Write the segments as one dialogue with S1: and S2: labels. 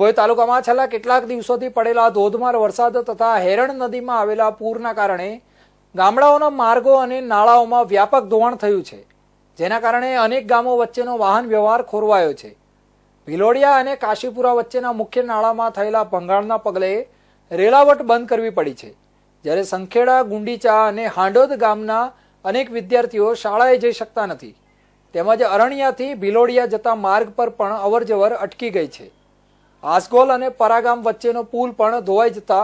S1: ભોઈ તાલુકામાં છેલ્લા કેટલાક દિવસોથી પડેલા ધોધમાર વરસાદ તથા હેરણ નદીમાં આવેલા પૂરના કારણે ગામડાઓના માર્ગો અને નાળાઓમાં વ્યાપક ધોવાણ થયું છે, જેના કારણે અનેક ગામો વચ્ચેનો વાહન વ્યવહાર ખોરવાયો છે. ભિલોડિયા અને કાશીપુરા વચ્ચેના મુખ્ય નાળામાં થયેલા ભંગાણના પગલે રેલાવટ બંધ કરવી પડી છે. જ્યારે સંખેડા, ગુંડીચા અને હાંડોદ ગામના અનેક વિદ્યાર્થીઓ શાળાએ જઈ શકતા નથી. તેમજ અરણિયાથી ભિલોડિયા જતા માર્ગ પર પણ અવરજવર અટકી ગઈ છે. આસગોલ અને પરાગામ વચ્ચેનો પુલ પણ ધોવાઈ જતા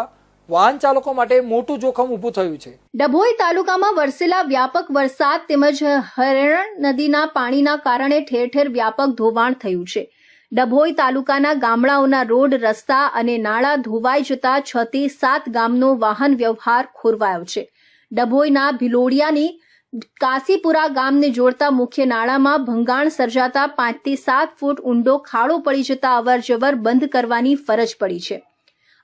S1: વાહન ચાલકો માટે મોટું જોખમ ઊભું થયું છે.
S2: ડભોઈ તાલુકામાં વરસેલા વ્યાપક વરસાદ તેમજ હરણ નદીના પાણીના કારણે ઠેર ઠેર વ્યાપક ધોવાણ થયું છે. ડભોઈ તાલુકાના ગામડાઓના રોડ, રસ્તા અને નાળા ધોવાઈ જતા છ થી સાત ગામનો વાહન વ્યવહાર ખોરવાયો છે. ડભોઈના ભિલોડિયાની કાસીપુરા ગામને જોડતા મુખ્ય નાળામાં ભંગાણ સર્જાતા પાંચથી સાત ફૂટ ઊંડો ખાડો પડી જતા અવરજવર બંધ કરવાની ફરજ પડી છે.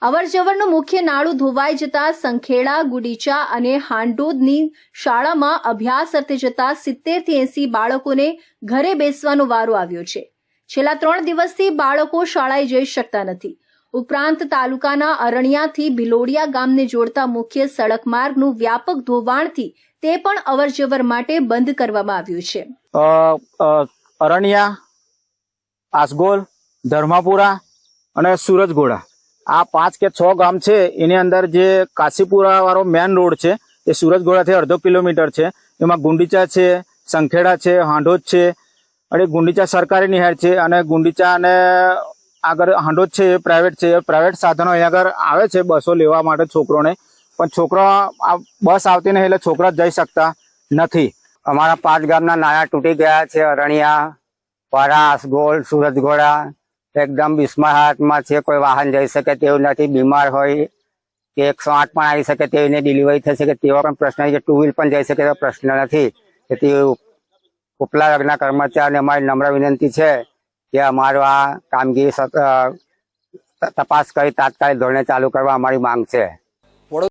S2: અવરજવરનું મુખ્ય નાળું ધોવાઈ જતા સંખેડા, ગુડીચા અને હાંડોદની શાળામાં અભ્યાસ અર્થે જતા સિત્તેરથી એસી બાળકોને ઘરે બેસવાનો વારો આવ્યો છે. છેલ્લા ત્રણ દિવસથી બાળકો શાળાએ જઈ શકતા નથી. ઉપરાંત તાલુકાના અરણિયાથી ભિલોડિયા ગામને જોડતા મુખ્ય સડક માર્ગનું વ્યાપક ધોવાણથી તે પણ અવરજવર માટે બંધ કરવામાં આવ્યું છે.
S3: અરણ્યા, આસગોલ, ધર્માપુરા અને સુરજગોડા. આ પાંચ કે છ ગામ છે, એની અંદર જે કાશીપુરા વાળો મેન રોડ છે, એ સુરજગોડાથી અડધો કિલોમીટર છે. એમાં ગુંડીચા છે, સંખેડા છે, હાંડોદ છે, અને ગુંડીચા સરકારી નિહાળ છે, અને ગુંડીચા અને આગળ હાંડોદ છે, એ પ્રાઇવેટ છે. પ્રાઇવેટ સાધનો અહીંયા આગળ આવે છે બસો લેવા માટે છોકરોને. પણ છોકરા આ બસ આવતી નહીં એટલે છોકરા જઈ શકતા નથી.
S4: અમારા પાંચ ગામના નાણાં તૂટી ગયા છે, અરણિયા, પરાસ, ગોળ સુરજગોળા એકદમ બિસ્માહાટમાં છે, કોઈ વાહન જઈ શકે તેવું નથી, બીમાર હોય કે એકસો આઠ પણ આવી શકે તેવીને ડિલિવરી થઈ શકે તેવા પણ પ્રશ્ન છે ટુ વ્હીલ પણ જઈ શકે તેવો પ્રશ્ન નથી. તેથી ઉપલા વર્ગના કર્મચારીને અમારી નમ્ર વિનંતી છે કે અમારો આ કામગીરી તપાસ કરી તાત્કાલિક ધોરણે ચાલુ કરવા અમારી માંગ છે.